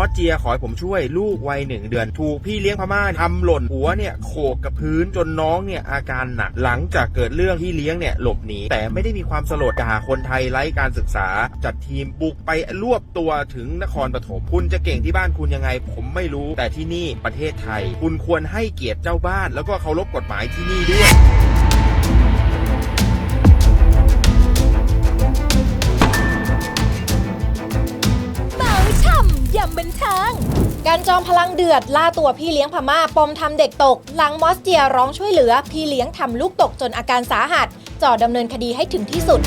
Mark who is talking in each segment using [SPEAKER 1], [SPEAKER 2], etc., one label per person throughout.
[SPEAKER 1] อสเจียขอให้ผมช่วยลูกวัยหนึ่งเดือน ถูกพี่เลี้ยงพม่าทำหล่นหัวเนี่ยโขกกับพื้นจนน้องเนี่ยอาการหนักหลังจากเกิดเรื่องพี่เลี้ยงเนี่ยหลบหนีแต่ไม่ได้มีความสลดด่าคนไทยไร้การศึกษา จัดทีมบุกไปรวบตัวถึงนครปฐมคุณจะเก่งที่บ้านคุณยังไง ผมไม่รู้แต่ที่นี่ประเทศไทย คุณควรให้เกียรติเจ้าบ้าน แล้วก็เคารพกฎหมายที่นี่ด้วย
[SPEAKER 2] การจอมพลังเดือด ล่าตัวพี่เลี้ยงพม่าปมทำเด็กตก หลังมอสเจียร้องช่วยเหลือ พี่เลี้ยงทำลูกตกจนอาการสาหัสจ่อดำเนินคดีให้ถึงที่สุด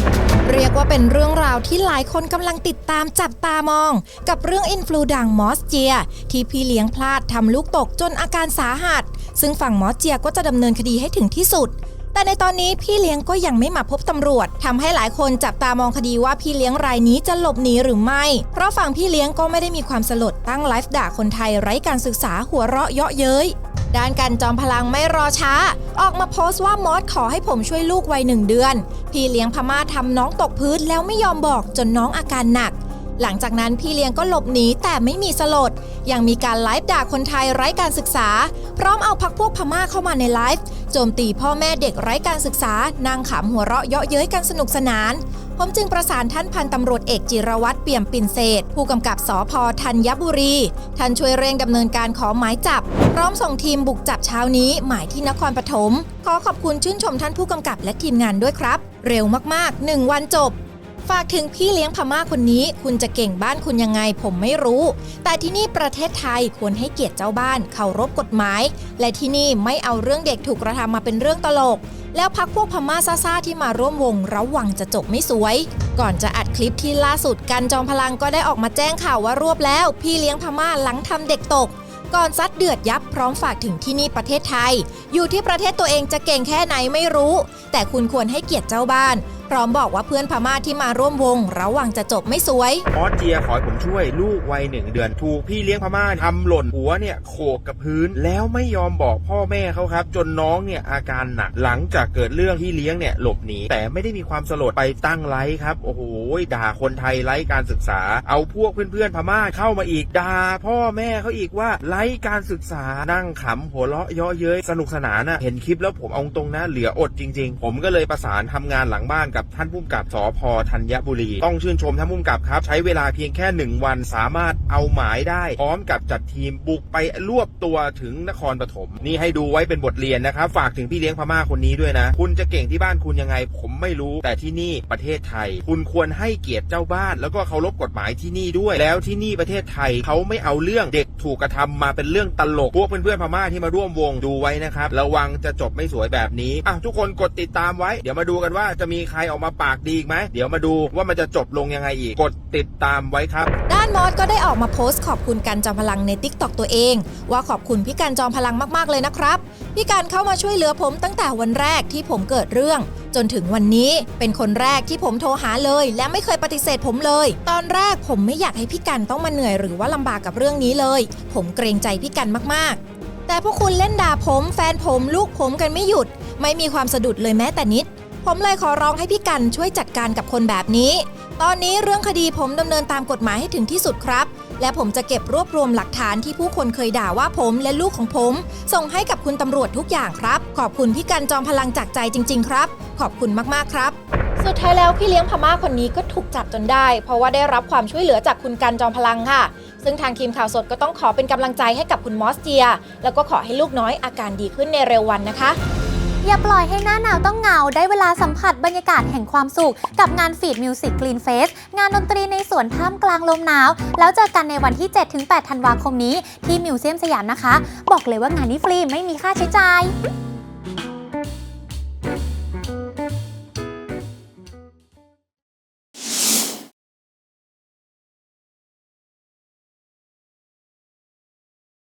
[SPEAKER 2] เรียกว่าเป็นเรื่องราวที่หลายคนกำลังติดตามจับตามอง กับเรื่องอินฟลูดังมอสเจีย ที่พี่เลี้ยงพลาดทำลูกตกจนอาการสาหัส ซึ่งฝั่งมอสเจียก็จะดำเนินคดีให้ถึงที่สุด แต่ในตอนนี้พี่เลี้ยงก็ยังไม่มาพบตำรวจทำให้หลายคนจับตามองคดีว่าพี่เลี้ยงรายนี้จะหลบหนีหรือไม่ เพราะฝั่งพี่เลี้ยงก็ไม่ได้มีความสลดตั้งไลฟ์ด่าคนไทยไร้การศึกษาหัวเราะเยาะเย้ยด้านกันจอมพลังไม่รอช้า ออกมาโพสต์ว่ามอสขอให้ผมช่วยลูกวัยหนึ่งเดือน พี่เลี้ยงพม่าทำน้องตกพื้นแล้วไม่ยอมบอกจนน้องอาการหนัก หลังจากนั้นพี่เลี้ยงก็หลบหนีแต่ไม่มีสลด ยังมีการไลฟ์ด่าคนไทยไร้การศึกษา พร้อมเอาพักพวกพม่าเข้ามาในไลฟ์โจมตีพ่อแม่เด็กไร้การศึกษานางขำหัวเราะเยาะเย้ยกันสนุกสนาน ผมจึงประสานท่านพันตำรวจเอกจิรวัตรเปี่ยมปิ่นเศษ ผู้กำกับสอพธัญบุรี ท่านช่วยเร่งดำเนินการขอหมายจับ พร้อมส่งทีมบุกจับเช้านี้ หมายที่นครปฐมขอขอบคุณชื่นชมท่านผู้กำกับและทีมงานด้วยครับ เร็วมากๆ 1 วันจบ ฝากถึงพี่เลี้ยงพม่าคนนี้ คุณจะเก่งบ้านคุณยังไงผมไม่รู้ แต่ที่นี่ประเทศไทยควรให้เกียรติเจ้าบ้านเคารพกฎหมาย และที่นี่ไม่เอาเรื่องเด็กถูกกระทำมาเป็นเรื่องตลก แล้วพักพวกพม่าซ่าๆที่มาร่วมวงระวังจะจบไม่สวย ก่อนจะอัดคลิปที่ล่าสุดกันจอมพลังก็ได้ออกมาแจ้งข่าวว่ารวบแล้ว พี่เลี้ยงพม่าหลังทำเด็กตกก่อนซัดเดือดยับพร้อมฝากถึงที่นี่ประเทศไทย อยู่ที่ประเทศตัวเองจะเก่งแค่ไหนไม่รู้ แต่คุณควรให้เกียรติเจ้าบ้านพร้อมบอกว่าเพื่อนพม่าที่มาร่วมวง ระวังจะจบไม่สวย
[SPEAKER 1] ออสเจียขอให้ผมช่วยลูกวัยหนึ่งเดือนถูกพี่เลี้ยงพม่าทำหล่นหัวเนี่ยโขกกับพื้น แล้วไม่ยอมบอกพ่อแม่เขาครับ จนน้องเนี่ยอาการหนักหลังจากเกิดเรื่องพี่เลี้ยงเนี่ยหลบหนีแต่ไม่ได้มีความสลดไปตั้งไลฟ์ครับโอ้โหด่าคนไทยไร้การศึกษา เอาพวกเพื่อนๆพม่าเข้ามาอีกด่าพ่อแม่เขาอีกว่าไร้การศึกษานั่งขำหัวเราะเยาะเย้ยสนุกสนานอะเห็นคลิปแล้วผมเอาตรงนะเหลืออดจริง ๆ ผมก็เลยประสานทำงานหลังบ้านกับท่านผู้กำกับสพธัญบุรี ต้องชื่นชมท่านผู้กำกับครับ ใช้เวลาเพียงแค่หนึ่งวันสามารถเอาหมายได้ พร้อมกับจัดทีมบุกไปรวบตัวถึงนครปฐมนี่ให้ดูไว้เป็นบทเรียนนะครับ ฝากถึงพี่เลี้ยงพม่าคนนี้ด้วยนะ คุณจะเก่งที่บ้านคุณยังไง ผมไม่รู้แต่ที่นี่ประเทศไทย คุณควรให้เกียรติเจ้าบ้าน แล้วก็เคารพกฎหมายที่นี่ด้วย แล้วที่นี่ประเทศไทยเขาไม่เอาเรื่องเด็กถูกกระทำมาเป็นเรื่องตลกพวกเพื่อนๆพม่าที่มาร่วมวงดูไว้นะครับระวังจะจบไม่สวยแบบนี้อะทุกคนกดติดตามไว้ เดี๋ยวมาดูกันว่าจะมีใครออกมาปากดีอีกไหมเดี๋ยวมาดูว่ามันจะจบลงยังไงอีก กดติดตามไว้ครับ
[SPEAKER 2] ด้านมอสก็ได้ออกมาโพสต์ขอบคุณกันจอมพลังในติ๊กต็อกตัวเอง ว่าขอบคุณพี่กันจอมพลังมากๆเลยนะครับ พี่กันเข้ามาช่วยเหลือผมตั้งแต่วันแรกที่ผมเกิดเรื่อง จนถึงวันนี้เป็นคนแรกที่ผมโทรหาเลย และไม่เคยปฏิเสธผมเลย ตอนแรกผมไม่อยากให้พี่กันต้องมาเหนื่อยหรือว่าลำบากกับเรื่องนี้เลย ผมเกรงใจพี่กันมากๆ แต่พวกคุณเล่นด่าผม แฟนผม ลูกผมกันไม่หยุด ไม่มีความสะดุดเลยแม้แต่นิด ผมเลยขอร้องให้พี่กันช่วยจัดการกับคนแบบนี้ ตอนนี้เรื่องคดีผมดำเนินตามกฎหมายให้ถึงที่สุดครับ และผมจะเก็บรวบรวมหลักฐานที่ผู้คนเคยด่าว่าผมและลูกของผม ส่งให้กับคุณตำรวจทุกอย่างครับ ขอบคุณพี่กันจอมพลังจากใจจริง ๆ ครับ ขอบคุณมากๆครับสุดท้ายแล้วพี่เลี้ยงพม่าคนนี้ก็ถูกจับจนได้ เพราะว่าได้รับความช่วยเหลือจากคุณกันจอมพลังค่ะ ซึ่งทางทีมข่าวสดก็ต้องขอเป็นกำลังใจให้กับคุณมอสเจีย แล้วก็ขอให้ลูกน้อยอาการดีขึ้นในเร็ววันนะคะ
[SPEAKER 3] อย่าปล่อยให้หน้าหนาวต้องเหงา ได้เวลาสัมผัสบรรยากาศแห่งความสุข กับงานฟีดมิวสิกกรีนเฟสงานดนตรีในสวนท่ามกลางลมหนาว แล้วเจอกันในวันที่ 7-8 ธันวาคมนี้ ที่มิวเซียมสยามนะคะ บอกเลยว่างานนี้ฟรีไม่มีค่าใช้จ่าย